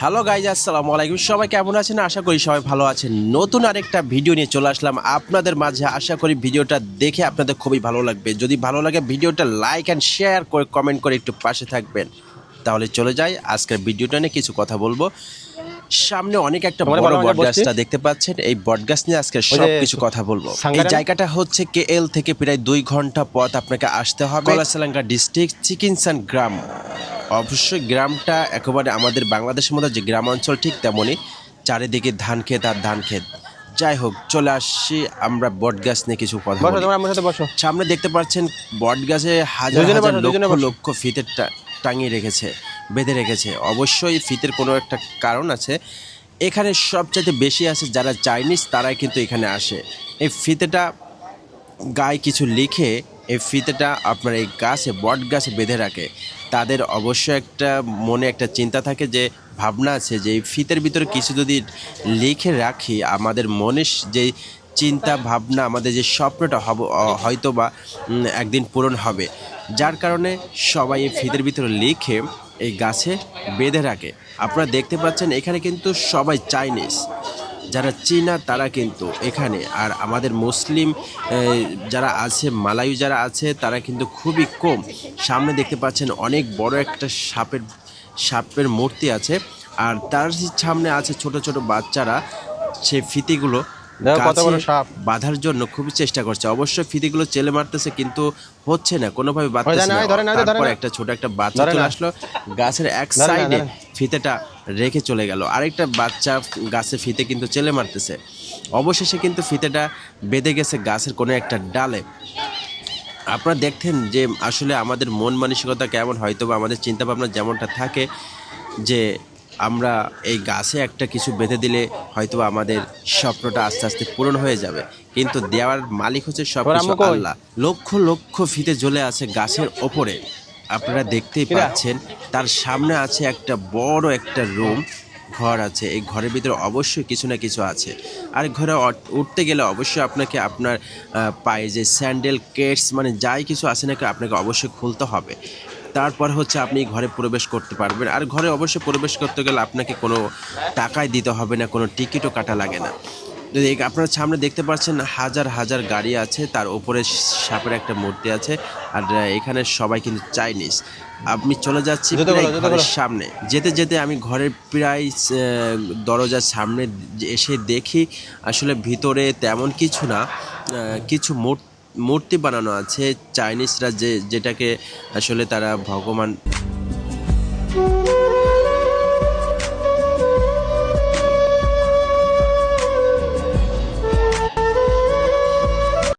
Hello guys আসসালামু আলাইকুম। সবাই কেমন আছেন? আশা করি সবাই ভালো আছেন। নতুন আরেকটা ভিডিও নিয়ে চলে আসলাম আপনাদের মাঝে। আশা করি ভিডিওটা দেখে আপনাদের খুবই ভালো লাগবে। যদি ভালো লাগে ভিডিওটা লাইক অ্যান্ড শেয়ার করে কমেন্ট করে একটু পাশে থাকবেন। তাহলে চলে যাই। আজকের ভিডিওটা নিয়ে কিছু কথা বলব। সামনে অনেক একটা বড় বটগাছটা দেখতে পাচ্ছেন। এই বটগাছ নিয়ে আজকে সব কিছু কথা বলব। এই জায়গাটা হচ্ছে কে এল থেকে প্রায় দুই ঘণ্টা পথ আপনাকে আসতে হবে। কলাসালাঙ্কা ডিস্ট্রিক্ট চিকিনসান গ্রাম অবশ্যই গ্রামটা একেবারে আমাদের বাংলাদেশের মধ্যে যে গ্রাম অঞ্চল ঠিক তেমনই চারিদিকে ধান ক্ষেত আর ধান ক্ষেত। যাই হোক চলে আসছি আমরা বট গাছ নিয়ে কিছু কথা বসো তোমরা আমার সাথে বসো। সামনে দেখতে পাচ্ছেন বট গাছে হাজার লক্ষ। লক্ষ ফিতের টাঙিয়ে রেখেছে বেঁধে রেখেছে। অবশ্যই ফিতের কোনো একটা কারণ আছে। এখানে সবচাইতে বেশি আছে যারা চাইনিজ তারাই কিন্তু এখানে আসে। এই ফিতেটা গায়ে কিছু লিখে এই ফিতেটা আপনার এই গাছে, বট গাছে বেঁধে রাখে। তাদের অবশ্যই একটা মনে একটা চিন্তা থাকে যে, ভাবনা আছে যে, এই ফিতের ভিতরে কিছু যদি লিখে রাখি, আমাদের মনের যে চিন্তা, ভাবনা, আমাদের যে স্বপ্নটা হব হয়তো বা একদিন পূরণ হবে। যার কারণে সবাই এই ফিতের ভিতরে লিখে এই গাছে বেঁধে রাখে। আপনারা দেখতে পাচ্ছেন, এখানে কিন্তু সবাই চাইনিজ। যারা চীনা তারা কিন্তু এখানে। আর আমাদের মুসলিম যারা আছে মালায়ু যারা আছে তারা কিন্তু খুবই কম। সামনে দেখতে পাচ্ছেন অনেক বড় একটা সাপের সাপের মূর্তি আছে। আর তার সামনে আছে ছোট ছোট বাচ্চারা। সে ফিতিগুলো। বাঁধার জন্য খুবই চেষ্টা করছে। অবশ্যই ফিতিগুলো চেলে মারতেছে কিন্তু হচ্ছে না। কোনোভাবে বাচ্চা। তারপর একটা ছোট একটা বাচ্চা চলে আসলো গাছের এক সাইডে। ফিতেটা রেখে চলে গেল। আরেকটা বাচ্চা গাছে ফিতে কিন্তু চেলে মারতেছে। অবশেষে কিন্তু ফিতেটা বেঁধে গেছে গাছের কোনো একটা ডালে। আপনারা দেখতেন যে আসলে আমাদের মন মানসিকতা কেমন হয়তো বা আমাদের চিন্তাভাবনা যেমনটা থাকে যে আমরা এই গাছে একটা কিছু বেঁধে দিলে হয়তো আমাদের স্বপ্নটা আস্তে আস্তে পূরণ হয়ে যাবে। কিন্তু দেওয়ার মালিক হচ্ছে সব? আল্লাহ। লক্ষ লক্ষ ফিতে জ্বলে আছে গাছের ওপরে। আপনারা দেখতেই পাচ্ছেন তার সামনে আছে একটা বড় একটা রুম ঘর আছে। এই ঘরের ভিতরে অবশ্যই কিছু না কিছু আছে। আর ঘরে উঠতে গেলে অবশ্যই আপনাকে আপনার পায়ে যে স্যান্ডেল কেটস মানে যাই কিছু আছে নাকি আপনাকে অবশ্যই খুলতে হবে। তারপর হচ্ছে আপনি ঘরে প্রবেশ করতে পারবেন। আর ঘরে অবশ্যই প্রবেশ করতে গেলে আপনাকে কোনো টাকাই দিতে হবে না কোনো টিকিটও কাটা লাগে না। আপনারা সামনে দেখতে পাচ্ছেন হাজার হাজার গাড়ি আছে তার উপরে সাপের একটা মূর্তি আছে আর এখানে সবাই কিন্তু চাইনিজ। আমি চলে যাচ্ছি ঘরের সামনে। যেতে যেতে আমি ঘরের প্রায় দরজার সামনে এসে দেখি আসলে ভিতরে তেমন কিছু না কিছু মূর- মূর্তি বানানো আছে চাইনিজরা যে যেটাকে আসলে তারা ভগবান